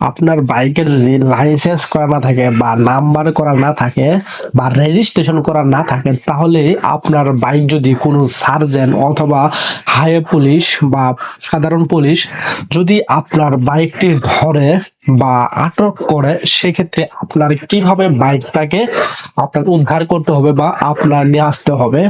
আপনার বাইকের লাইসেন্স করা না থাকে বা নাম্বার করা না থাকে বা রেজিস্ট্রেশন করা না থাকে, তাহলে আপনার বাইক যদি কোনো সার্জেন অথবা হাই পুলিশ বা সাধারণ পুলিশ যদি আপনার বাইকটি ধরে বা আটক করে, সেক্ষেত্রে আপনার কীভাবে বাইকটাকে আপনার উদ্ধার করতে হবে বা আপনার নিয়ে আসতে হবে?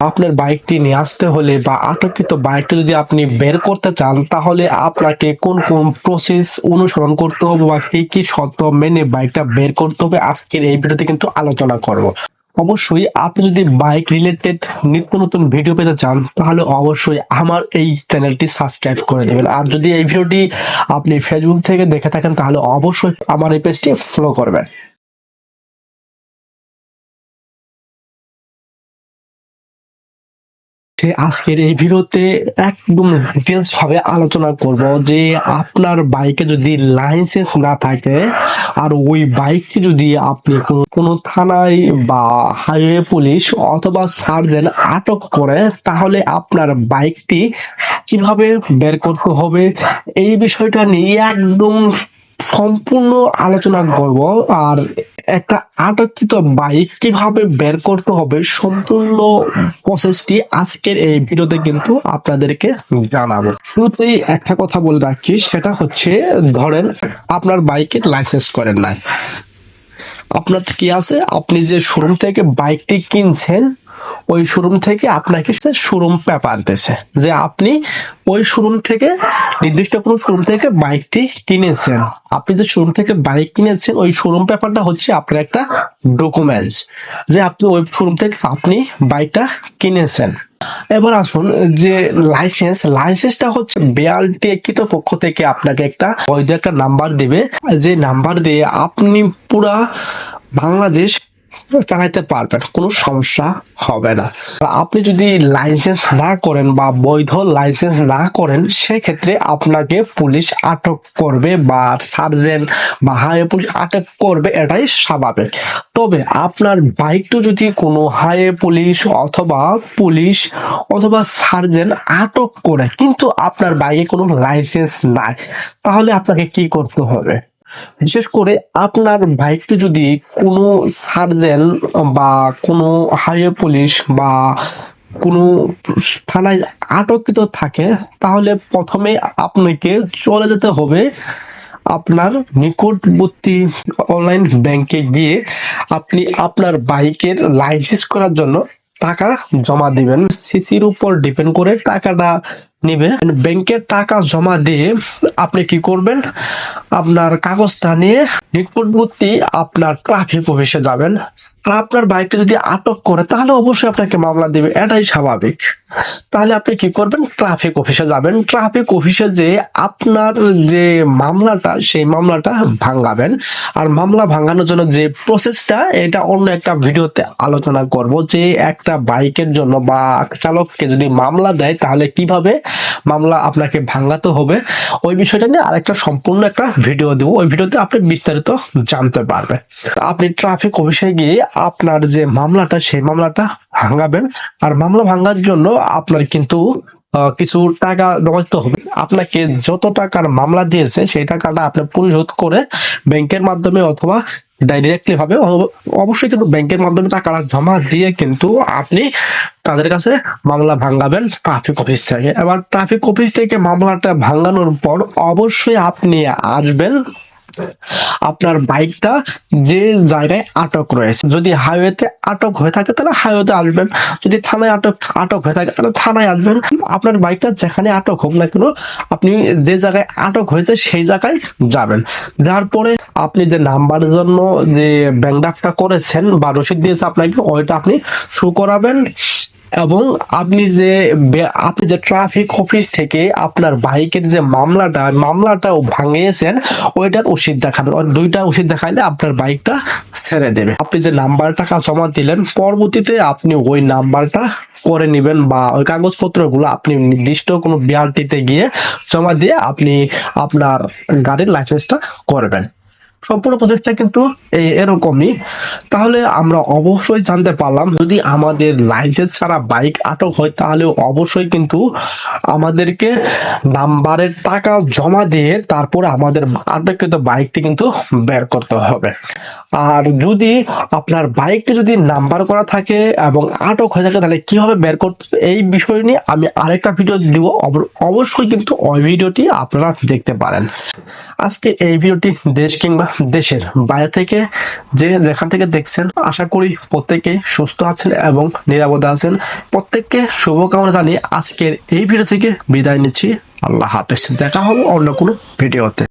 আপনার বাইকটি নিয়ে আসতে হলে বা আটককৃত বাইকটি যদি আপনি বের করতে চান, তাহলে আপনাকে কোন কোন প্রসেস অনুসরণ করতে হবে বা কি কি শর্ত মেনে বাইকটা বের করতে হবে? আজকের এই ভিডিওতে কিন্তু আলোচনা করব। অবশ্যই আপনি যদি বাইক রিলেটেড নিত্য নতুন ভিডিও পেতে চান, তাহলে অবশ্যই আমার এই চ্যানেলটি সাবস্ক্রাইব করে দেবেন। আর যদি এই ভিডিওটি আপনি ফেসবুক থেকে দেখে থাকেন, তাহলে অবশ্যই আমার এই পেজটি ফলো করবেন। সে আজকের এই ভিডিওতে একদম ডিটেলস ভাবে আলোচনা করব যে আপনার বাইকে যদি লাইসেন্স না থাকে আর ওই বাইকটি যদি আপনি কোনো থানায় বা হাইওয়ে পুলিশ অথবা সার্জেন আটক করে, তাহলে আপনার বাইকটি কীভাবে বের করতে হবে এই বিষয়টা নিয়ে একদম সম্পূর্ণ আলোচনা করব। আর একটা আটকিত বাইক কীভাবে বের করতে হবে সম্পূর্ণ প্রসেসটি আজকের এই ভিডিওতে কিন্তু আপনাদেরকে জানাব। শুরুতেই একটা কথা বলে রাখি, সেটা হচ্ছে ধরেন আপনার বাইকের লাইসেন্স করেন নাই। আপনার কি আছে? আপনি যে শোরুম থেকে বাইকটি কিনছেন ওই শোরুম থেকে আপনাকে শোরুম পেপার দিয়েছে যে আপনি ওই শোরুম থেকে নির্দিষ্ট কোনো শোরুম থেকে বাইকটি কিনেছেন। আপনি যে শোরুম থেকে বাইক কিনেছেন, ওই শোরুম পেপারটা হচ্ছে আপনার একটা ডকুমেন্টস যে আপনি ওই শোরুম থেকে আপনি বাইকটা কিনেছেন। এবার আসুন, যে লাইসেন্স লাইসেন্সটা হচ্ছে বিআরটি পক্ষ থেকে আপনাকে একটা বৈধ একটা নাম্বার দেবে। যে নাম্বার দিয়ে আপনি পুরা বাংলাদেশ চালাইতে পারবেন, কোনো সমস্যা হবে না। আপনি যদি লাইসেন্স না করেন বা বৈধ লাইসেন্স না করেন, সেক্ষেত্রে আপনাকে পুলিশ আটক করবে বা সার্জেন্ট বা হাইওয়ে পুলিশ আটক করবে, এটাই স্বাভাবিক। তবে আপনার বাইকটা যদি কোনো হাইওয়ে পুলিশ অথবা পুলিশ অথবা সার্জেন্ট আটক করে, কিন্তু আপনার বাইকে কোনো লাইসেন্স নাই, তাহলে আপনাকে কি করতে হবে? বিশেষ করে আপনার বাইকটি যদি কোনো সার্জেন বা কোনো হাইওয়ে পুলিশ বা কোনো থানায় আটকিত থাকে, তাহলে প্রথমে আপনাকে চলে যেতে হবে আপনার নিকটবর্তী অনলাইন ব্যাংকে গিয়ে আপনি আপনার বাইকের লাইসেন্স করার জন্য টাকা জমা দিবেন। সিসির উপর ডিপেন্ড করে টাকাটা নিবে। ব্যাংকের টাকা জমা দিয়ে আপনি কি করবেন? আপনার কাগজটা নিয়ে নিকটবর্তী আপনার ট্রাফিক অফিসে যাবেন। আপনার বাইকটা যদি আটক করে, তাহলে অবশ্যই আপনাকে মামলা দিবে। এটাই স্বাভাবিক। তাহলে আপনি কি করবেন? ট্রাফিক অফিসে যাবেন। ট্রাফিক অফিসে যে আপনার যে মামলাটা, সেই মামলাটা ভাঙাবেন। আর মামলা ভাঙানোর জন্য যে প্রসেসটা এটা অন্য একটা ভিডিওতে আলোচনা করব যে একটা বাইকের জন্য বা চালককে যদি মামলা দেয়, তাহলে কীভাবে মামলা আপনাকে ভাঙাতে হবে? ওই বিষয়টা নিয়ে আরেকটা সম্পূর্ণ একটা ভিডিও দেবো। ওই ভিডিওতে আপনি বিস্তারিত জানতে পারবেন। আপনি ট্রাফিক অফিসে গিয়ে আপনার যে মামলাটা, সেই মামলাটা ভাঙাবেন। আর মামলা ভাঙার জন্য আপনার কিন্তু কিছু টাকা জমাতে হবে আপনাকে যত টাকার মামলা দিয়েছে, সেই টাকাটা আপনি পরিশোধ করে ব্যাংকের মাধ্যমে অথবা ডাইরেক্টলি ভাবে অবশ্যই কিন্তু ব্যাংকের মাধ্যমে টাকাটা জমা দিয়ে কিন্তু আপনি তাদের কাছে মামলা ভাঙাবেন ট্রাফিক অফিস থেকে। এবার ট্রাফিক অফিস থেকে মামলাটা ভাঙানোর পর অবশ্যই আপনি আসবেন। আপনার বাইকটা যে জায়গায় আটক রয়েছে। যদি হাইওয়েতে আটক হয়ে থাকে, তাহলে হাইওয়েতে আসবেন। যদি থানায় আটক আটক হয়ে থাকে, তাহলে থানায় আসবেন। আপনার বাইকটা যেখানে আটক হোক না কেন, আপনি যে জায়গায় আটক হয়েছে, সেই জায়গায় যাবেন। যার পরে আপনি যে নাম্বারের জন্য যে ব্যাংক করেছেন, বা রসিদ দিয়েছে আপনাকে, ওইটা আপনি শো করাবেন। এবং আপনি যে আপনি যে ট্রাফিক অফিস থেকে আপনার বাইকের যে মামলাটা, মামলাটাও ভাঙিয়েছেন, ওইটার ওষুধ দেখাবেন। দুইটা ওষুধ দেখাইলে আপনার বাইকটা ছেড়ে দেবে। আপনি যে নাম্বার টাকা জমা দিলেন, পরবর্তীতে আপনি ওই নাম্বারটা করে নেবেন বা ওই কাগজপত্রগুলো আপনি নির্দিষ্ট কোনো বিআরটিতে গিয়ে জমা দিয়ে আপনি আপনার গাড়ির লাইসেন্সটা করবেন। সম্পূর্ণ প্রজেক্টটা কিন্তু এরকমই। তাহলে আমরা অবশ্যই জানতে পারলাম, যদি আমাদের লাইসেন্স ছাড়া বাইক আটক হয়, তাহলে অবশ্যই কিন্তু আমাদেরকে নাম্বারের টাকা জমা দিয়ে তারপরে আমাদের আটককৃত বাইকটি কিন্তু বের করতে হবে। আর যদি আপনার বাইকটি যদি নাম্বার করা থাকে এবং আটক হয়ে থাকে, তাহলে কীভাবে বের করতে এই বিষয় নিয়ে আমি আরেকটা ভিডিও দিব। অব- অবশ্যই কিন্তু ওই ভিডিওটি আপনারা দেখতে পারেন। আজকে এই ভিডিওটি দেশ কিংবা দেশের বাইরে থেকে যে যেখান থেকে দেখছেন, আশা করি প্রত্যেকেই সুস্থ আছেন এবং নিরাপদে আছেন। প্রত্যেককে শুভকামনা জানিয়ে আজকের এই ভিডিও থেকে বিদায় নিচ্ছি। আল্লাহ হাফেজ। দেখা হবে অন্য কোনো ভিডিওতে